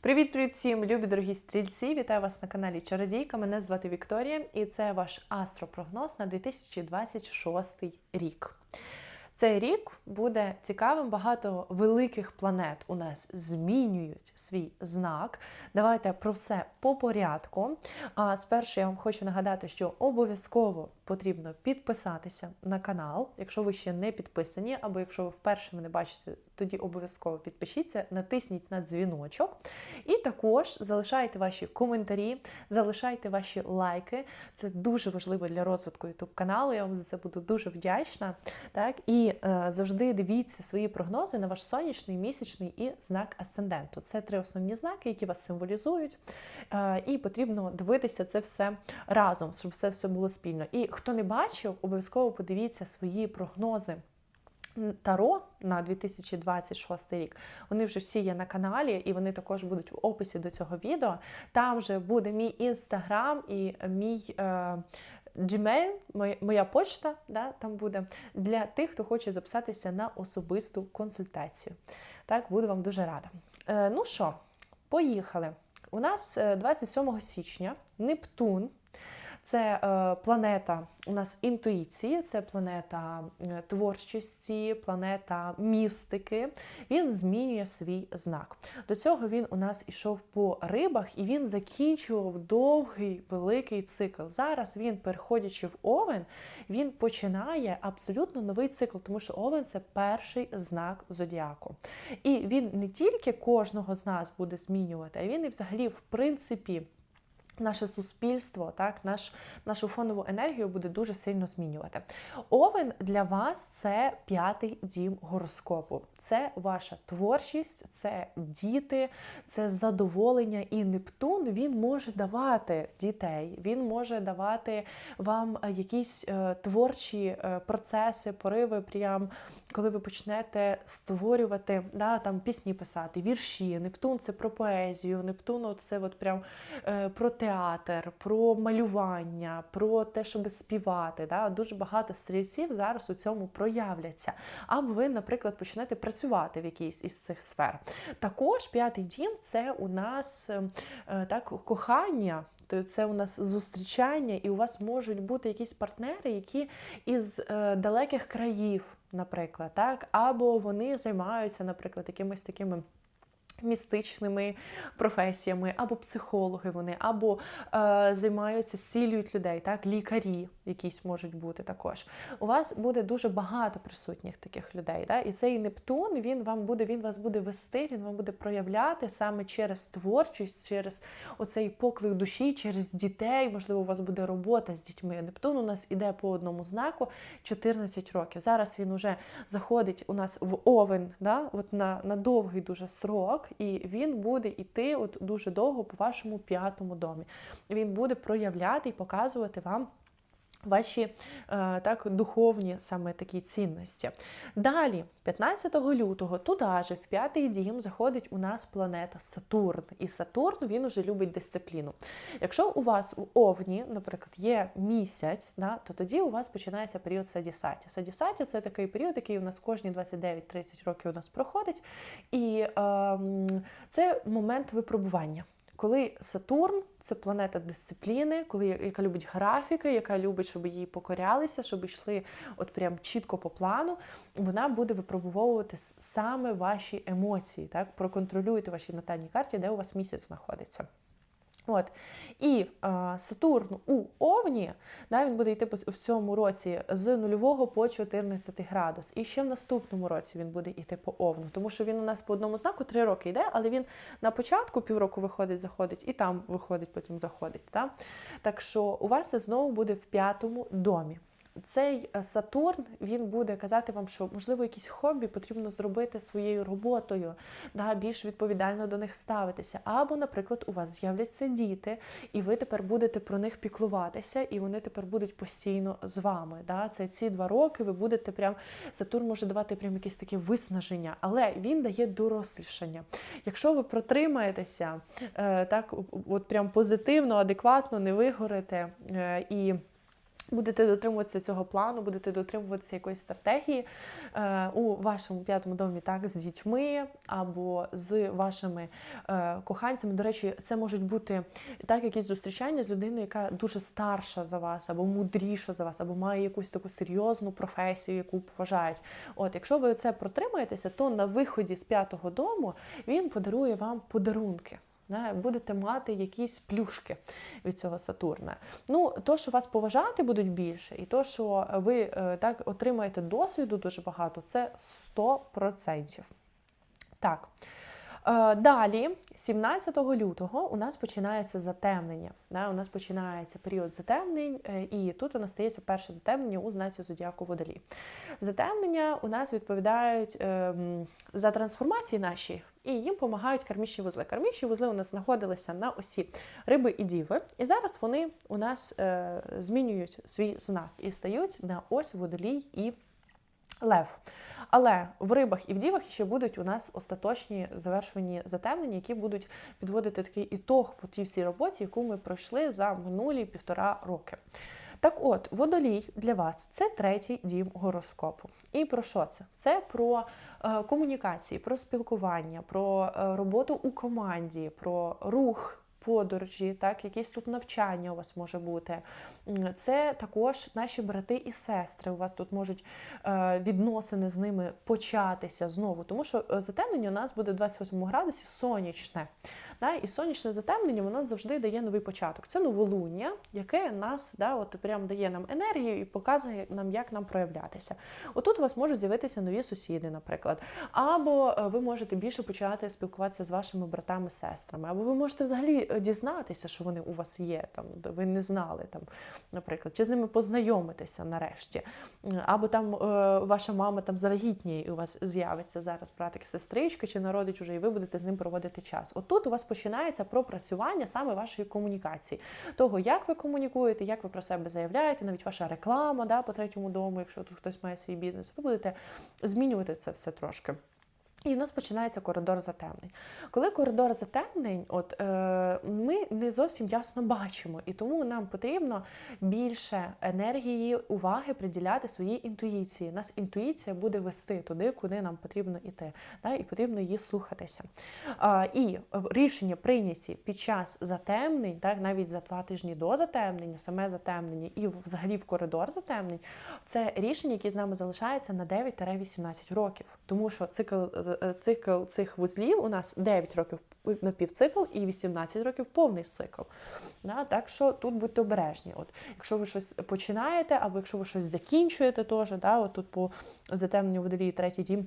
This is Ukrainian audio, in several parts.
Привіт-привіт всім, любі дорогі стрільці! Вітаю вас на каналі Чародійка. Мене звати Вікторія, і це ваш астропрогноз на 2026 рік. Цей рік буде цікавим. Багато великих планет у нас змінюють свій знак. Давайте про все по порядку. А спершу я вам хочу нагадати, що обов'язково потрібно підписатися на канал, якщо ви ще не підписані, або якщо ви вперше мене бачите, тоді обов'язково підпишіться, натисніть на дзвіночок. І також залишайте ваші коментарі, залишайте ваші лайки. Це дуже важливо для розвитку YouTube каналу. Я вам за це буду дуже вдячна. Так І е, завжди дивіться свої прогнози на ваш сонячний, місячний і знак асценденту. Це три основні знаки, які вас символізують. Е, і потрібно дивитися це все разом, щоб це все було спільно. І хто не бачив, обов'язково подивіться свої прогнози. Таро на 2026 рік. Вони вже всі є на каналі, і вони також будуть в описі до цього відео. Там вже буде мій інстаграм і мій е, Gmail, моя, почта. да, Там буде для тих, хто хоче записатися на особисту консультацію. Так, буду вам дуже рада. Е, ну що, поїхали. У нас 27 січня Нептун. Це е, планета у нас інтуїції, це планета е, творчості, планета містики. Він змінює свій знак. До цього він у нас ішов по рибах і він закінчував довгий великий цикл. Зараз він, переходячи в овен, він починає абсолютно новий цикл, тому що овен це перший знак зодіаку. І він не тільки кожного з нас буде змінювати, а він і взагалі, в принципі. Наше суспільство, так, наш, нашу фонову енергію буде дуже сильно змінювати. Овен для вас це п'ятий дім гороскопу. Це ваша творчість, це діти, це задоволення. І Нептун він може давати дітей, він може давати вам якісь е, творчі е, процеси, пориви, прям коли ви почнете створювати да, там пісні писати, вірші. Нептун це про поезію, Нептун це от прям е, про театр, про малювання, про те, щоб співати. Да? Дуже багато стрільців зараз у цьому проявляться. Або ви, наприклад, почнете працювати в якійсь із цих сфер. Також п'ятий дім це у нас е, так кохання. То це у нас зустрічання, і у вас можуть бути якісь партнери, які із е, далеких країв, наприклад, так, або вони займаються, наприклад, якимись такими містичними професіями, або психологи вони, або е, займаються, зцілюють людей, так, лікарі якісь можуть бути також. У вас буде дуже багато присутніх таких людей. Так? І цей Нептун він вам буде, він вас буде вести, він вам буде проявляти саме через творчість, через оцей поклик душі, через дітей. Можливо, у вас буде робота з дітьми. Нептун у нас іде по одному знаку 14 років. Зараз він уже заходить у нас в овен, да? от на, на довгий дуже срок і він буде йти от дуже довго по вашому п'ятому домі. Він буде проявляти і показувати вам. Ваші е, так, духовні саме такі цінності. Далі, 15 лютого, туди же, в п'ятий дім, заходить у нас планета Сатурн. І Сатурн він уже любить дисципліну. Якщо у вас у Овні, наприклад, є місяць, да, то тоді у вас починається період садісаті. Садісаті це такий період, який у нас кожні 29-30 років у нас проходить. І е, це момент випробування. Коли Сатурн це планета дисципліни, коли яка любить графіки, яка любить, щоб її покорялися, щоб йшли от прям чітко по плану, вона буде випробовувати саме ваші емоції. Так, проконтролюйте вашій натальній карті, де у вас місяць знаходиться. От. І е, Сатурн у Овні, да, він буде йти в цьому році з 0 по 14 градус. І ще в наступному році він буде йти по Овну, тому що він у нас по одному знаку 3 роки йде, але він на початку півроку виходить, заходить, і там виходить, потім заходить. Да? Так що у вас це знову буде в п'ятому домі цей е, Сатурн він буде казати вам, що можливо якісь хобі потрібно зробити своєю роботою, да, більш відповідально до них ставитися. Або, наприклад, у вас з'являться діти, і ви тепер будете про них піклуватися, і вони тепер будуть постійно з вами. Да. Це ці два роки ви будете прям Сатурн може давати прям якесь таке виснаження, але він дає дорослішання. Якщо ви протримаєтеся е, так, от прям позитивно, адекватно, не вигорите е, і Будете дотримуватися цього плану, будете дотримуватися якоїсь стратегії е, у вашому п'ятому домі, так, з дітьми або з вашими е, коханцями. До речі, це можуть бути так, якісь зустрічання з людиною, яка дуже старша за вас, або мудріша за вас, або має якусь таку серйозну професію, яку поважають. От, якщо ви це протримаєтеся, то на виході з п'ятого дому він подарує вам подарунки. Будете мати якісь плюшки від цього Сатурна. Ну, то, що вас поважати будуть більше, і то, що ви е, так отримаєте досвіду дуже багато, це 100%. Так. Е, Далі, 17 лютого, у нас починається затемнення. Да? У нас починається період затемнень, е, і тут у нас стається перше затемнення у знаці Зодіаку Водолі. Затемнення у нас відповідають ем, за трансформації наші, і їм допомагають кармічні вузли. Кармічні вузли у нас знаходилися на осі риби і діви, і зараз вони у нас е, змінюють свій знак і стають на ось водолій і лев. Але в рибах і в дівах ще будуть у нас остаточні завершені затемнення, які будуть підводити такий ітог по тій всій роботі, яку ми пройшли за минулі півтора роки. Так от, водолій для вас це третій дім гороскопу. І про що це? Це про комунікації, про спілкування, про е, роботу у команді, про рух. Подорожі, так, якісь тут навчання у вас може бути. Це також наші брати і сестри. У вас тут можуть е, відносини з ними початися знову, тому що е, затемнення у нас буде 28 градусі сонячне. Да? І сонячне затемнення воно завжди дає новий початок. Це новолуння, яке нас да, от прям дає нам енергію і показує нам, як нам проявлятися. Отут у вас можуть з'явитися нові сусіди, наприклад. Або е, ви можете більше почати спілкуватися з вашими братами сестрами, або ви можете взагалі дізнатися, що вони у вас є, там, ви не знали, там, наприклад, чи з ними познайомитися нарешті. Або там е, ваша мама там завагітніє, і у вас з'явиться зараз братик, сестричка, чи народить уже, і ви будете з ним проводити час. Отут у вас починається пропрацювання саме вашої комунікації, того, як ви комунікуєте, як ви про себе заявляєте, навіть ваша реклама да, по третьому дому, якщо тут хтось має свій бізнес, ви будете змінювати це все трошки. І у нас починається коридор затемнень. Коли коридор затемнень, от е, ми не зовсім ясно бачимо, і тому нам потрібно більше енергії, уваги приділяти своїй інтуїції. Нас інтуїція буде вести туди, куди нам потрібно йти, да, і потрібно її слухатися. Е, і рішення прийняті під час затемнень, так навіть за два тижні до затемнення, саме затемнення, і взагалі в коридор затемнень, це рішення, які з нами залишаються на 9-18 років, тому що цикл. Е, цикл цих вузлів у нас 9 років на півцикл і 18 років повний цикл. Так що тут будьте обережні. От, Якщо ви щось починаєте, або якщо ви щось закінчуєте, теж, да? от тут по затемненню водолії третій дім.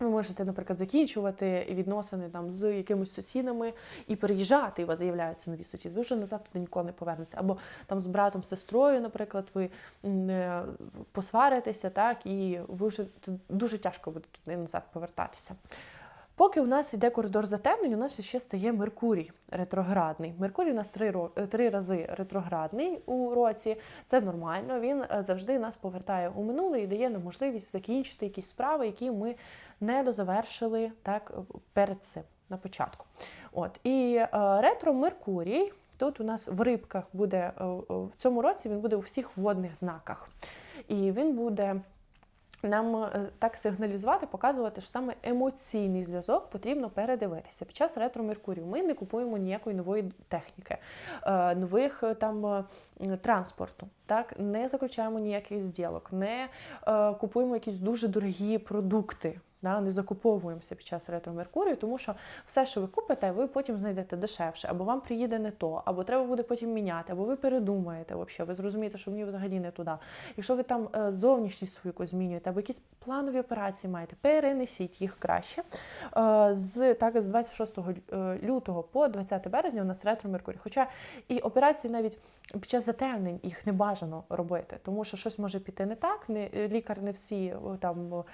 Ви можете, наприклад, закінчувати відносини там з якимись сусідами і переїжджати, і у вас з'являються нові сусіди. Ви вже назад туди ніколи не повернеться. Або там з братом, сестрою, наприклад, ви посваритеся, так, і ви вже дуже тяжко буде туди назад повертатися. Поки у нас йде коридор затемнень, у нас ще стає Меркурій ретроградний. Меркурій у нас три три рази ретроградний у році. Це нормально. Він е, завжди нас повертає у минуле і дає нам можливість закінчити якісь справи, які ми не дозавершили так перед цим на початку. От і е, ретро Меркурій. Тут у нас в рибках буде е, в цьому році він буде у всіх водних знаках. І він буде нам е, так сигналізувати, показувати, що саме емоційний зв'язок потрібно передивитися. Під час ретро Меркурію ми не купуємо ніякої нової техніки, е, нових е, там транспорту. Так, не заключаємо ніяких зділок, не купуємо якісь дуже дорогі продукти да, не закуповуємося під час ретро Меркурію, тому що все, що ви купите, ви потім знайдете дешевше, або вам приїде не то, або треба буде потім міняти, або ви передумаєте, взагалі, ви зрозумієте, що мені взагалі не туди. Якщо ви там е, зовнішність свою змінюєте, або якісь планові операції маєте, перенесіть їх краще. Е, з так, з 26 е, лютого по 20 березня у нас ретро Меркурій. Хоча і операції навіть під час затемнень їх не бажано робити, тому що щось може піти не так, лікар не всі там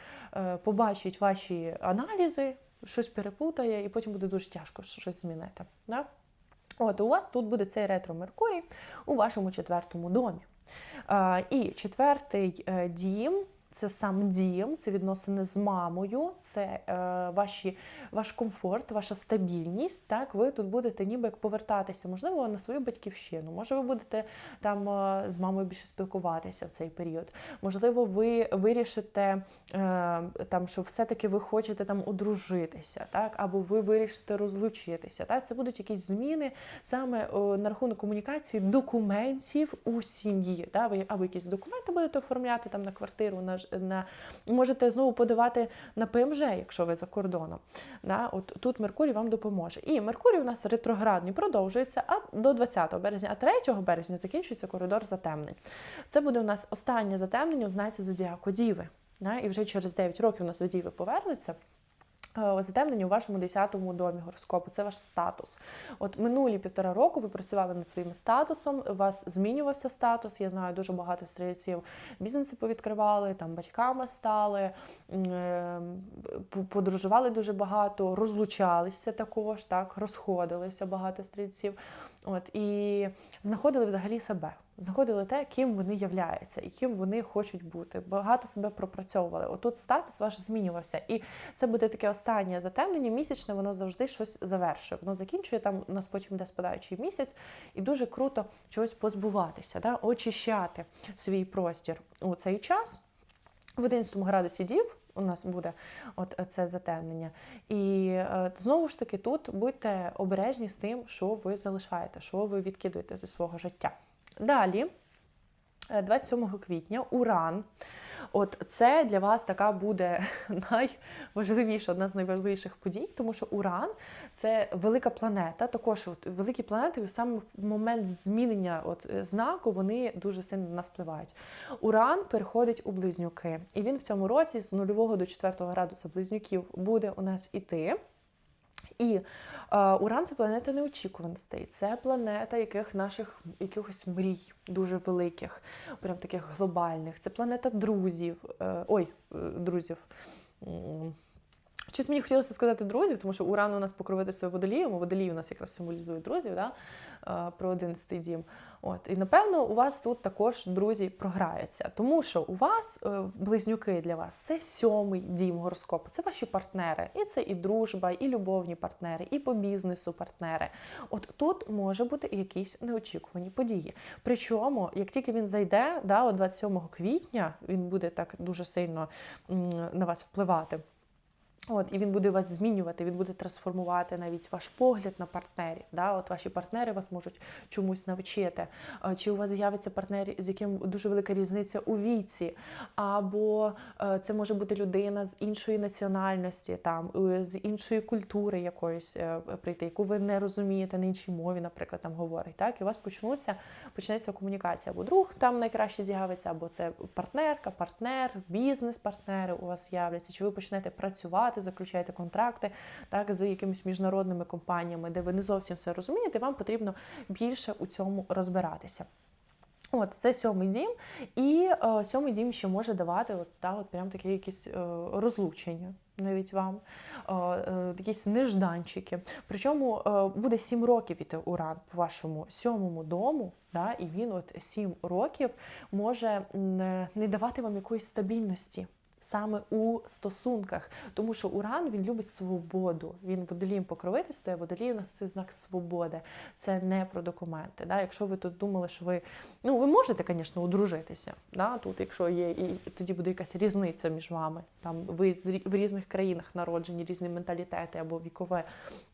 побачить ваші аналізи, щось перепутає, і потім буде дуже тяжко щось змінити. Да? От у вас тут буде цей ретро Меркурій у вашому четвертому домі. А, І четвертий е, дім це сам дім, це відносини з мамою, це е, ваші, ваш комфорт, ваша стабільність. Так, ви тут будете ніби як повертатися, можливо, на свою батьківщину. Може, ви будете там е, з мамою більше спілкуватися в цей період. Можливо, ви вирішите е, там, що все-таки ви хочете там одружитися, так, або ви вирішите розлучитися. Так, це будуть якісь зміни саме о, на рахунок комунікації документів у сім'ї. Так, ви або якісь документи будете оформляти там на квартиру, на, на можете знову подавати на ПМЖ, якщо ви за кордоном. Да, от тут Меркурій вам допоможе. І Меркурій у нас ретроградний продовжується а до 20 березня, а 3 березня закінчується коридор затемнень. Це буде у нас останнє затемнення у знаці Зодіаку Діви. Да, і вже через 9 років у нас Діви повернеться. Е, Затемнення у вашому 10-му домі гороскопу це ваш статус. От минулі півтора року ви працювали над своїм статусом, у вас змінювався статус. Я знаю, дуже багато стрільців бізнеси повідкривали, там батьками стали, е, подорожували дуже багато, розлучалися також, так, розходилися багато стрільців. От, і знаходили взагалі себе, знаходили те, ким вони являються і ким вони хочуть бути. Багато себе пропрацьовували. Отут статус ваш змінювався. І це буде таке останнє затемнення місячне, воно завжди щось завершує. Воно закінчує там, у нас потім йде спадаючий місяць, і дуже круто чогось позбуватися, да? очищати свій простір у цей час. В 11 градусі дів у нас буде от це затемнення. І е, знову ж таки, тут будьте обережні з тим, що ви залишаєте, що ви відкидуєте зі свого життя. Далі, е, 27 квітня, Уран. От це для вас така буде найважливіша, одна з найважливіших подій, тому що Уран це велика планета. Також от великі планети саме в момент змінення от, е, знаку вони дуже сильно на нас впливають. Уран переходить у близнюки, і він в цьому році з 0 до 4 градуса близнюків буде у нас іти. І е, Уран це планета неочікуваностей, це планета яких наших якихось мрій дуже великих, прям таких глобальних. Це планета друзів. Е, ой, е, друзів. Щось мені хотілося сказати друзів, тому що Уран у нас покровительство водолієм, водолій у нас якраз символізує друзів, да? е, про 11 дім. От. І напевно у вас тут також друзі програються, тому що у вас е, близнюки для вас це сьомий дім гороскопу, це ваші партнери. І це і дружба, і любовні партнери, і по бізнесу партнери. От тут може бути якісь неочікувані події. Причому, як тільки він зайде, да, от 27 квітня він буде так дуже сильно на вас впливати. От, і він буде вас змінювати, він буде трансформувати навіть ваш погляд на партнерів. Да? От ваші партнери вас можуть чомусь навчити. Чи у вас з'явиться партнер, з яким дуже велика різниця у віці, або е, це може бути людина з іншої національності, там е, з іншої культури якоїсь е, прийти, яку ви не розумієте на іншій мові, наприклад, там говорить. Так, і у вас почнуться почнеться комунікація, або друг там найкраще з'явиться, або це партнерка, партнер, бізнес-партнери у вас з'являться, чи ви почнете працювати, заключаєте контракти так, з якимись міжнародними компаніями, де ви не зовсім все розумієте, вам потрібно більше у цьому розбиратися. От це сьомий дім, і е, сьомий дім ще може давати от, та, от прям такі якісь е, розлучення. Навіть вам е, е, якісь нежданчики. Причому е, буде сім років іти уран по вашому сьомому дому, да, і він от сім років може не давати вам якоїсь стабільності. Саме у стосунках, тому що Уран він любить свободу. Він водолієм покровительствує, водолій у нас це знак свободи. Це не про документи. Да? Якщо ви тут думали, що ви ну ви можете, звісно, одружитися. Да? Тут, якщо є, і тоді буде якась різниця між вами. Там ви з в різних країнах народжені, різні менталітети або вікове,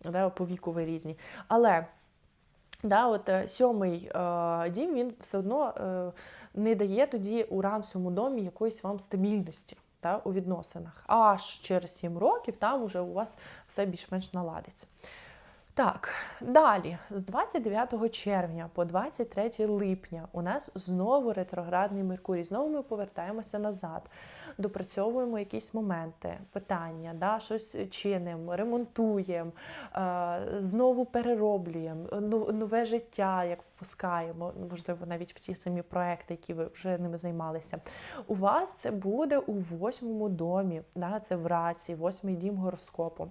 да, по віку різні. Але Да, от е, сьомий е, дім він все одно е, не дає тоді уран в цьому домі якоїсь вам стабільності та, у відносинах. Аж через 7 років там уже у вас все більш-менш наладиться. Так, далі, з 29 червня по 23 липня у нас знову ретроградний Меркурій. Знову ми повертаємося назад, допрацьовуємо якісь моменти, питання, да, щось чинимо, ремонтуємо, е, знову перероблюємо, ну- нове життя, як впускаємо, можливо, навіть в ті самі проекти, які ви вже ними займалися. У вас це буде у восьмому домі, да, це в раці, восьмий дім гороскопу.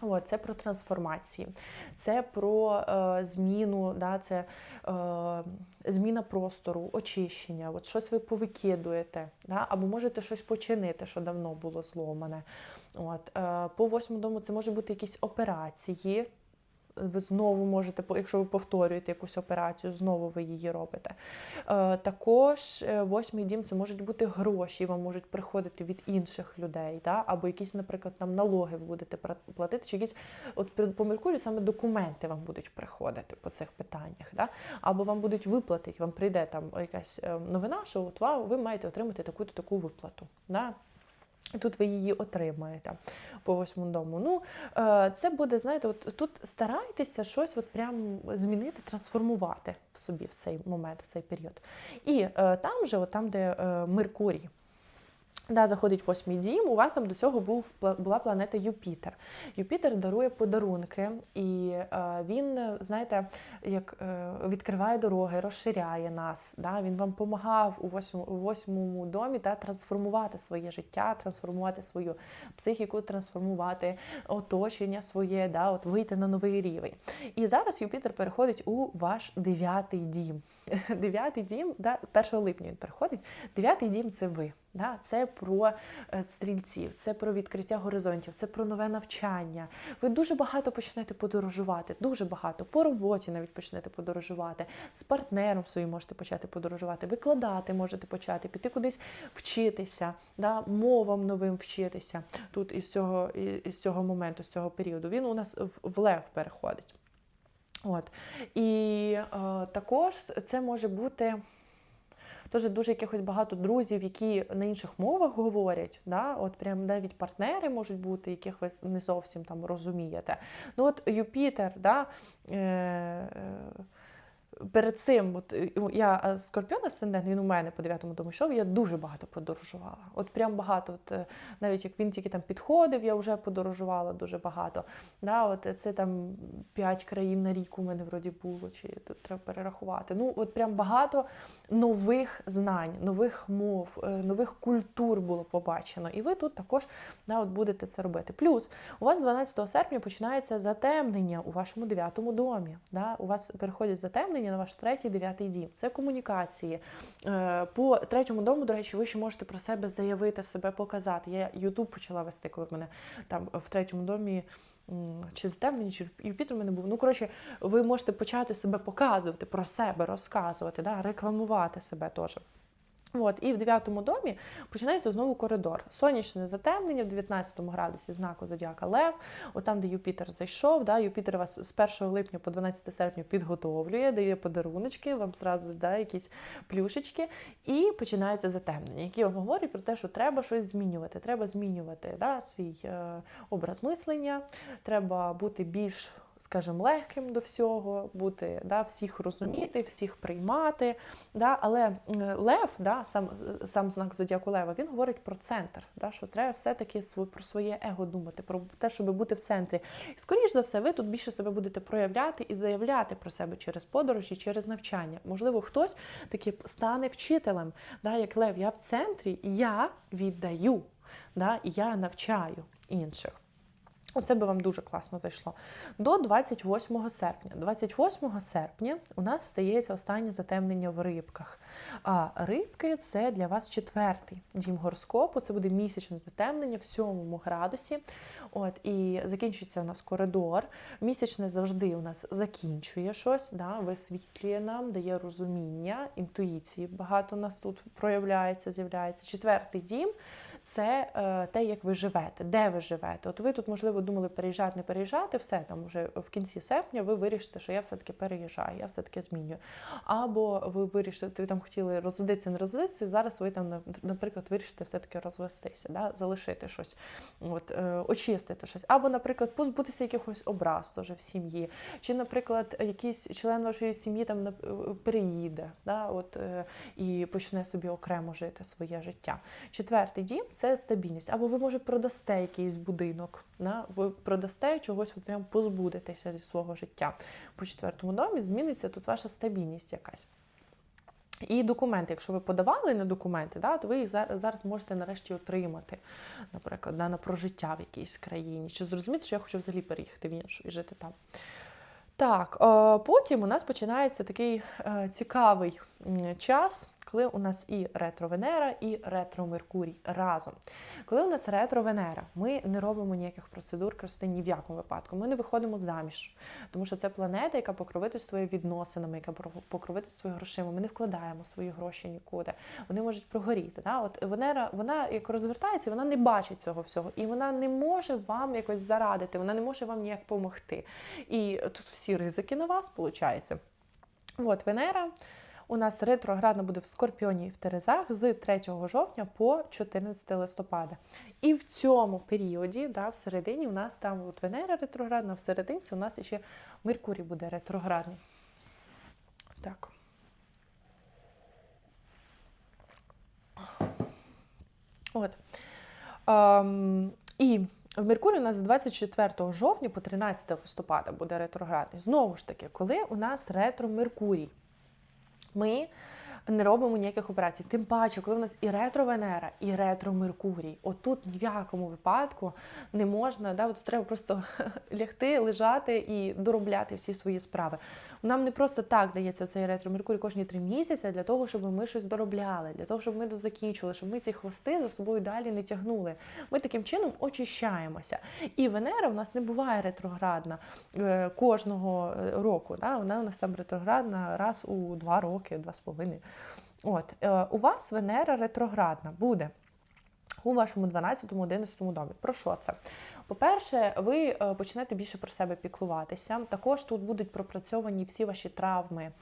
От, це про трансформації, це про е, зміну, да, це е, зміна простору, очищення, от щось ви повикидуєте, да, або можете щось починити, що давно було зломане. От, е, по восьмому дому це може бути якісь операції. Ви знову можете, якщо ви повторюєте якусь операцію, знову ви її робите. Е, також е, восьмий дім це можуть бути гроші, вам можуть приходити від інших людей, да? або якісь, наприклад, там налоги ви будете платити, чи якісь, от по Меркурію саме документи вам будуть приходити по цих питаннях. Да? Або вам будуть виплати, вам прийде там якась е, новина, що от ви маєте отримати таку-то таку виплату. Да? Тут ви її отримаєте по восьмому дому. Ну, е, це буде, знаєте, от тут старайтеся щось от прям змінити, трансформувати в собі в цей момент, в цей період. І е, там же, от там, де е, Меркурій. Да, заходить восьмий дім, у вас там до цього був, була планета Юпітер. Юпітер дарує подарунки, і е, він, знаєте, як е, відкриває дороги, розширяє нас. Да? Він вам допомагав у восьмому, восьмому домі та трансформувати своє життя, трансформувати свою психіку, трансформувати оточення своє, да? от вийти на новий рівень. І зараз Юпітер переходить у ваш дев'ятий дім. Дев'ятий дім, да, 1 липня він переходить. Дев'ятий дім це ви. Да? Це про е, стрільців, це про відкриття горизонтів, це про нове навчання. Ви дуже багато почнете подорожувати, дуже багато. По роботі навіть почнете подорожувати, з партнером своїм можете почати подорожувати, викладати можете почати, піти кудись вчитися, да? мовам новим вчитися. Тут із цього, із цього моменту, з цього періоду. Він у нас в, лев переходить. От. І е, також це може бути. Теж дуже якихось багато друзів, які на інших мовах говорять. Да? От прям навіть партнери можуть бути, яких ви не зовсім там розумієте. Ну от Юпітер, да? е, е, перед цим, от е, я е, скорпіон асцендент, він у мене по дев'ятому дому йшов, я дуже багато подорожувала. От прям багато. От, е, навіть як він тільки там підходив, я вже подорожувала дуже багато. Да, от це там п'ять країн на рік у мене вроді було, чи тут треба перерахувати. Ну, от прям багато нових знань, нових мов, нових культур було побачено. І ви тут також да, от будете це робити. Плюс у вас 12 серпня починається затемнення у вашому дев'ятому домі. Да? У вас переходять затемнення на ваш третій, дев'ятий дім. Це комунікації. Е, По третьому дому, до речі, ви ще можете про себе заявити, себе показати. Я Ютуб почала вести, коли в мене там в третьому домі. Чи затемнені, чи Юпітер мене був. Ну, коротше, ви можете почати себе показувати, про себе розказувати, да? рекламувати себе теж. От, і в дев'ятому домі починається знову коридор. Сонячне затемнення в 19 градусі знаку Зодіака Лев, от там, де Юпітер зайшов. Да, Юпітер вас з 1 липня по 12 серпня підготовлює, дає подаруночки, вам зразу да, якісь плюшечки, і починається затемнення, які вам говорять про те, що треба щось змінювати. Треба змінювати да, свій е, образ мислення, треба бути більш скажімо, легким до всього, бути, да, всіх розуміти, всіх приймати. Да, але лев, да, сам, сам знак зодіаку лева, він говорить про центр, да, що треба все-таки про своє его думати, про те, щоб бути в центрі. І скоріш за все, ви тут більше себе будете проявляти і заявляти про себе через подорожі, через навчання. Можливо, хтось таки стане вчителем, да, як лев, я в центрі, я віддаю, да, я навчаю інших. Оце би вам дуже класно зайшло. До 28 серпня. 28 серпня у нас стається останнє затемнення в рибках. А рибки це для вас четвертий дім гороскопу. Це буде місячне затемнення в 7 градусі. От, і закінчується у нас коридор. Місячне завжди у нас закінчує щось, да, висвітлює нам, дає розуміння, інтуїції. Багато у нас тут проявляється, з'являється. Четвертий дім це е, те, як ви живете, де ви живете. От ви тут, можливо, думали переїжджати, не переїжджати, все там вже в кінці серпня ви вирішите, що я все-таки переїжджаю, я все-таки змінюю. Або ви вирішите, ви там хотіли розводитися, не розводитися, зараз ви там, наприклад, вирішите все-таки розвестися, да? залишити щось, от, е, очистити щось. Або, наприклад, позбутися якихось образ теж в сім'ї. Чи, наприклад, якийсь член вашої сім'ї там переїде, да? от, е, і почне собі окремо жити своє життя. Четвертий дім це стабільність. Або ви, може, продасте якийсь будинок, да? ви продасте чогось, от прям позбудетеся зі свого життя. По четвертому домі зміниться тут ваша стабільність якась. І документи, якщо ви подавали на документи, да, то ви їх зараз можете нарешті отримати, наприклад, да, на прожиття в якійсь країні, чи зрозуміти, що я хочу взагалі переїхати в іншу і жити там. Так, потім у нас починається такий е, цікавий час коли у нас і ретро-Венера, і ретро-Меркурій разом. Коли у нас ретро-Венера, ми не робимо ніяких процедур краси ні в якому випадку. Ми не виходимо заміж, тому що це планета, яка покровительствує відносинами, яка покровительствує грошима. Ми не вкладаємо свої гроші нікуди. Вони можуть прогоріти. Да? От Венера, вона як розвертається, вона не бачить цього всього, і вона не може вам якось зарадити, вона не може вам ніяк допомогти. І тут всі ризики на вас, виходить. От Венера. У нас ретроградна буде в Скорпіоні і в Терезах з 3 жовтня по 14 листопада. І в цьому періоді, да, в середині, у нас там от Венера ретроградна, а в серединці у нас ще Меркурій буде ретроградний. Так. От. Um, і в Меркурій у нас з 24 жовтня по 13 листопада буде ретроградний. Знову ж таки, коли у нас ретро Меркурій ми не робимо ніяких операцій. Тим паче, коли в нас і ретро-Венера, і ретро-Меркурій. Отут ні в якому випадку не можна, да, от треба просто лягти, лежати і доробляти всі свої справи. Нам не просто так дається цей ретро-Меркурій кожні три місяці для того, щоб ми щось доробляли, для того, щоб ми закінчили, щоб ми ці хвости за собою далі не тягнули. Ми таким чином очищаємося. І Венера у нас не буває ретроградна е, кожного е, року. Да? Вона у нас там ретроградна раз у два роки, два з половиною. От, е, У вас Венера ретроградна буде у вашому 12-11 домі. Про що це? По-перше, ви е, почнете більше про себе піклуватися. Також тут будуть пропрацьовані всі ваші травми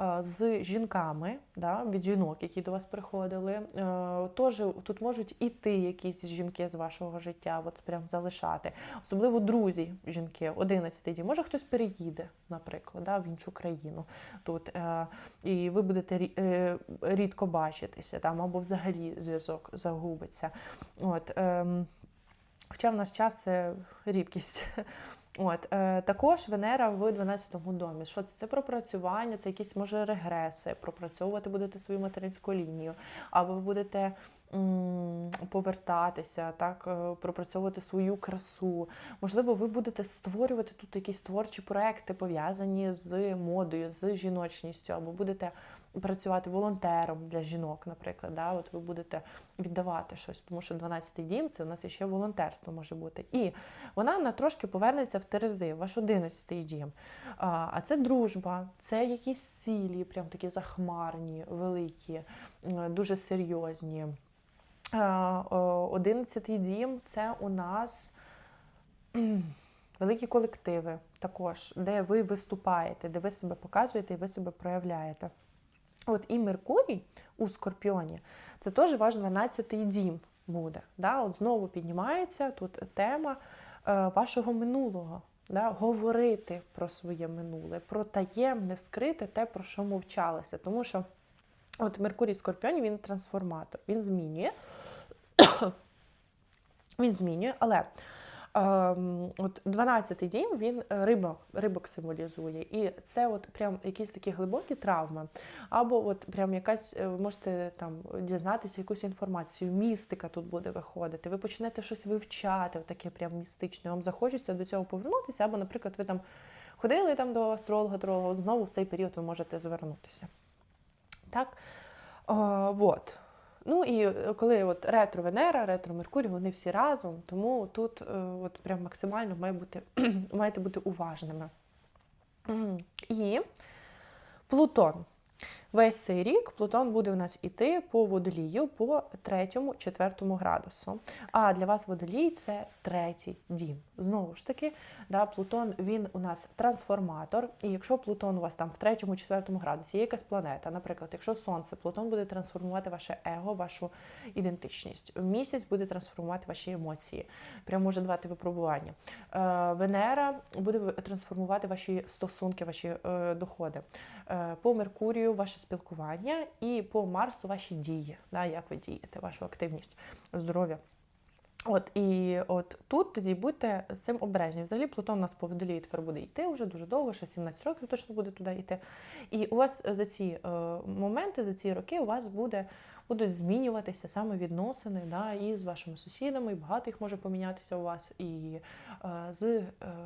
е, з жінками, да, від жінок, які до вас приходили. Е, тож тут можуть іти якісь жінки з вашого життя, от прям залишати. Особливо друзі, жінки, 11 дій. Може хтось переїде, наприклад, да, в іншу країну тут. І ви будете рідко бачитися там, або взагалі зв'язок загубиться. От, ем, Хоча в нас час це рідкість. От, е, Також Венера в 12-му домі. Що це? Це пропрацювання, це якісь може регреси, пропрацьовувати будете свою материнську лінію, або ви будете м, повертатися, так, е, пропрацьовувати свою красу. Можливо, ви будете створювати тут якісь творчі проекти, пов'язані з модою, з жіночністю, або будете працювати волонтером для жінок, наприклад. Да? От ви будете віддавати щось, тому що 12-й дім це у нас ще волонтерство може бути. І вона на трошки повернеться в Терези, ваш 11-й дім. А це дружба, це якісь цілі, прям такі захмарні, великі, дуже серйозні. 11-й дім це у нас. Великі колективи також, де ви виступаєте, де ви себе показуєте і ви себе проявляєте. От і Меркурій у Скорпіоні це теж ваш 12-й дім буде. Да? От Знову піднімається тут тема е, вашого минулого. Да? Говорити про своє минуле, про таємне, скрите те, про що мовчалося. Тому що от Меркурій Скорпіоні він трансформатор, він змінює. він змінює, але от 12-й дім він е, рибок, рибок символізує. І це от прям якісь такі глибокі травми. Або от прям якась, е, ви можете там дізнатися якусь інформацію, містика тут буде виходити. Ви почнете щось вивчати, таке прям містичне. Вам захочеться до цього повернутися, або, наприклад, ви там ходили там до астролога, тролога, знову в цей період ви можете звернутися. Так? О, вот. Ну і е, коли от ретро Венера, ретро Меркурій, вони всі разом, тому тут е, от прям максимально має бути, маєте бути уважними. І Плутон. Весь цей рік Плутон буде у нас іти по водолію по третьому, четвертому градусу. А для вас водолій це третій дім. Знову ж таки, да, Плутон він у нас трансформатор. І якщо Плутон у вас там в третьому, четвертому градусі є якась планета, наприклад, якщо Сонце, Плутон буде трансформувати ваше его, вашу ідентичність. Місяць буде трансформувати ваші емоції, прямо може давати випробування. Е, Венера буде трансформувати ваші стосунки, ваші е, доходи. Е, по Меркурію ваше спілкування, і по Марсу ваші дії, да, як ви дієте, вашу активність, здоров'я. От і от тут тоді будьте з цим обережні. Взагалі Плутон у нас по водолії тепер буде йти вже дуже довго, ще 17 років точно буде туди йти. І у вас за ці е, моменти, за ці роки у вас буде. Будуть змінюватися саме відносини да, і з вашими сусідами, і багато їх може помінятися у вас, і е, з е,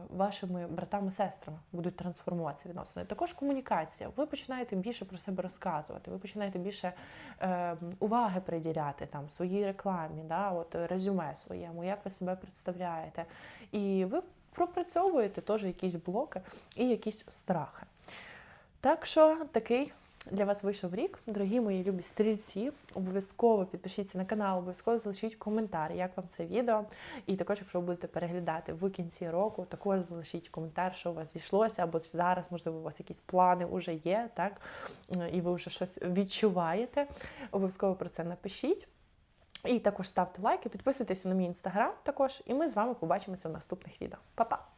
вашими братами-сестрами будуть трансформуватися відносини. Також комунікація. Ви починаєте більше про себе розказувати, ви починаєте більше е, уваги приділяти там своїй рекламі, да, от резюме своєму, як ви себе представляєте. І ви пропрацьовуєте теж якісь блоки і якісь страхи. Так що такий для вас вийшов рік. Дорогі мої любі стрільці, обов'язково підпишіться на канал, обов'язково залишіть коментар, як вам це відео. І також, якщо ви будете переглядати в кінці року, також залишіть коментар, що у вас зійшлося, або зараз, можливо, у вас якісь плани вже є, так? І ви вже щось відчуваєте. Обов'язково про це напишіть. І також ставте лайки, підписуйтесь на мій інстаграм також, і ми з вами побачимося в наступних відео. Па-па!